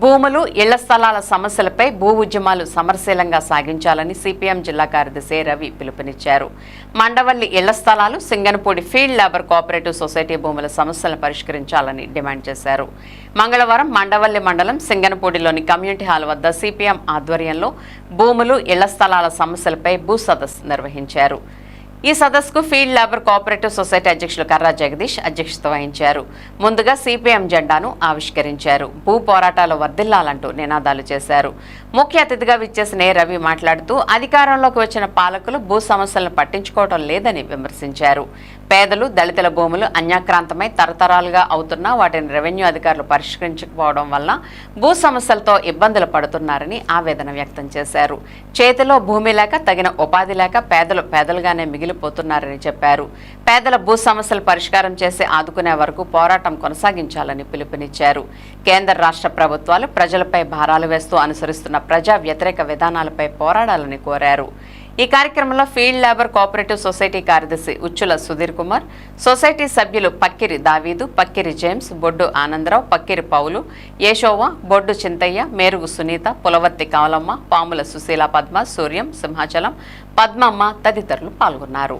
భూములు ఇళ్ళ స్థలాల సమస్యలపై భూ ఉద్యమాలు సమరశీలంగా సాగించాలని సిపిఎం జిల్లా కార్యదర్శి రవి పిలుపునిచ్చారు. మండవల్లి ఇళ్ళ స్థలాలు Singanapudi field labour cooperative society భూముల సమస్యలను పరిష్కరించాలని డిమాండ్ చేశారు. మంగళవారం మండవల్లి మండలం సింగనపూడిలోని కమ్యూనిటీ హాల్ వద్ద సిపిఎం ఆధ్వర్యంలో భూములు ఇళ్ళ స్థలాల సమస్యలపై భూ సదస్సు నిర్వహించారు. ఈ సదస్సుకు ఫీల్డ్ లేబర్ కోఆపరేటివ్ సొసైటీ అధ్యక్షులు కర్రా జగదీష్ అధ్యక్షత వహించారు. ముందుగా సిపిఎం జెండాను ఆవిష్కరించారు. భూ పోరాటాలు వర్ధిల్లాలంటూ నినాదాలు చేశారు. ముఖ్య అతిథిగా విచ్చేసిన ఏ రవి మాట్లాడుతూ అధికారంలోకి వచ్చిన పాలకులు భూ సమస్యలను పట్టించుకోవడం లేదని విమర్శించారు. పేదలు దళితుల భూములు అన్యాక్రాంతమై తరతరాలుగా అవుతున్నా వాటిని రెవెన్యూ అధికారులు పరిష్కరించకపోవడం వల్ల భూ సమస్యలతో ఇబ్బందులు పడుతున్నారని ఆవేదన వ్యక్తం చేశారు. చేతిలో భూమి లేక తగిన ఉపాధి లేక పేదలు పేదలుగానే మిగిలిపోతున్నారని చెప్పారు. పేదల భూ సమస్యలు పరిష్కారం చేసి ఆదుకునే వరకు పోరాటం కొనసాగించాలని పిలుపునిచ్చారు. కేంద్ర రాష్ట్ర ప్రభుత్వాలు ప్రజలపై భారాలు వేస్తూ అనుసరిస్తున్న ప్రజా వ్యతిరేక విధానాలపై పోరాడాలని కోరారు. ఈ కార్యక్రమంలో ఫీల్డ్ లేబర్ కోఆపరేటివ్ సొసైటీ కార్యదర్శి ఉచ్చుల సుధీర్ కుమార్ సొసైటీ సభ్యులు పక్కిరి దావీదు పక్కిరి జేమ్స్ బొడ్డు ఆనందరావు పక్కిరి పౌలు యశోవ బొడ్డు చింతయ్య మేరుగు సునీత పులవర్తి కావలమ్మ పాముల సుశీల పద్మ సూర్యం సింహాచలం పద్మమ్మ తదితరులు పాల్గొన్నారు.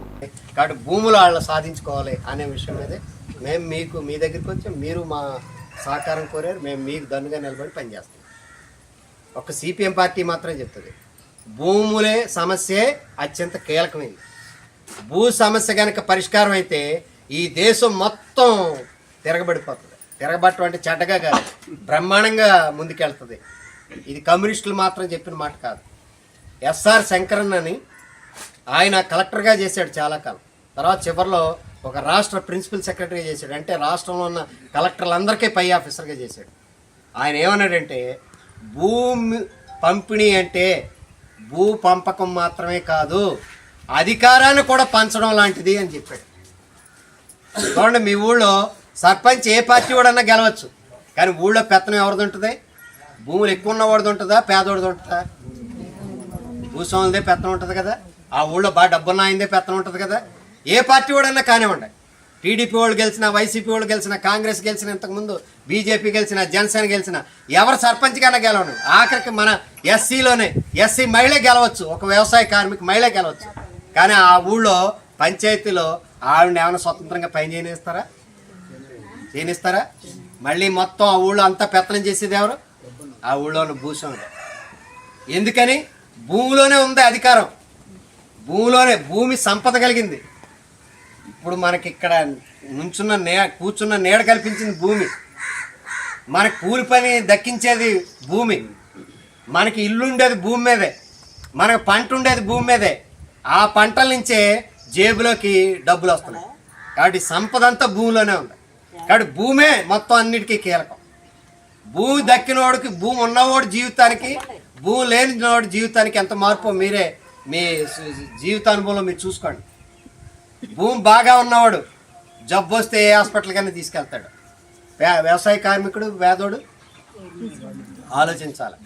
కాబట్టి భూములు వాళ్ళు సాధించుకోవాలి అనే విషయం మీదే. మేము మీకు మీ దగ్గరికి వచ్చి మీరు మా సహకారం కోరారు మేము మీకు దన్నుగా నిలబడి పనిచేస్తాం ఒక సిపిఎం పార్టీ మాత్రం చెప్తుంది. భూములే సమస్యే అత్యంత కీలకమైంది భూ సమస్య కనుక పరిష్కారం అయితే ఈ దేశం మొత్తం తిరగబడిపోతుంది. తిరగబట్టం అంటే చెడ్డగా కాదు బ్రహ్మాండంగా ముందుకెళ్తుంది. ఇది కమ్యూనిస్టులు మాత్రం చెప్పిన మాట కాదు. ఎస్ఆర్ శంకరన్ అని ఆయన కలెక్టర్గా చేశాడు చాలా కాలం. తర్వాత చివరిలో ఒక రాష్ట్ర ప్రిన్సిపల్ సెక్రటరీగా చేశాడు. అంటే రాష్ట్రంలో ఉన్న కలెక్టర్లందరికీ పై ఆఫీసర్గా చేశాడు. ఆయన ఏమన్నాడంటే భూమి పంపిణీ అంటే భూ పంపకం మాత్రమే కాదు అధికారాన్ని కూడా పంచడం లాంటిది అని చెప్పాడు. చూడండి మీ ఊళ్ళో సర్పంచ్ ఏ పార్టీ వాడన్నా గెలవచ్చు. కానీ ఊళ్ళో పెత్తనం ఎవరిది ఉంటుంది? భూములు ఎక్కువ ఉన్నవాడిది ఉంటుందా? పేదవాడిది ఉంటుందా? భూస్వాములదే పెత్తనం ఉంటుంది కదా? ఆ ఊళ్ళో బాగా డబ్బున్న ఆయనదే పెత్తనం ఉంటుంది కదా? ఏ పార్టీ వాడన్నా కానివ్వండి. టీడీపీ వాళ్ళు గెలిచిన వైసీపీ వాళ్ళు గెలిచిన కాంగ్రెస్ గెలిచిన ఇంతకుముందు బీజేపీ గెలిచిన జనసేన గెలిచిన ఎవరు సర్పంచ్ కన్నా గెలవను. ఆఖరికి మన ఎస్సీలోనే ఎస్సీ మహిళ గెలవచ్చు. ఒక వ్యవసాయ కార్మిక మహిళ గెలవచ్చు. కానీ ఆ ఊళ్ళో పంచాయతీలో ఆవిడని ఏమైనా స్వతంత్రంగా పని చేయనిస్తారా? చేయనిస్తారా? మళ్ళీ మొత్తం ఆ ఊళ్ళో అంతా పెత్తనం చేసేది ఎవరు? ఆ ఊళ్ళోనే భూస్వామి. ఎందుకని? భూమిలోనే ఉంది అధికారం. భూమిలోనే భూమి సంపద కలిగింది. ఇప్పుడు మనకి ఇక్కడ నుంచున్న నే కూర్చున్న నీడ కల్పించింది భూమి. మనకి కూలి పని దక్కించేది భూమి. మనకి ఇల్లు ఉండేది భూమి మీదే. మనకు పంట ఉండేది భూమి మీదే. ఆ పంటల నుంచే జేబులోకి డబ్బులు వస్తున్నాయి. కాబట్టి సంపద అంతా భూమిలోనే ఉంది. కాబట్టి భూమే మొత్తం అన్నిటికీ కీలకం. భూమి దక్కినోడికి భూమి ఉన్నవాడి జీవితానికి భూమి లేనివాడి జీవితానికి ఎంత మార్పు మీరే మీ జీవితానుభవంలో మీరు చూసుకోండి. భూమి బాగా ఉన్నవాడు జబ్బు వస్తే ఏ హాస్పిటల్ కన్నా తీసుకెళ్తాడు. వ్యవసాయ కార్మికుడు పేదోడు ఆలోచించాలి.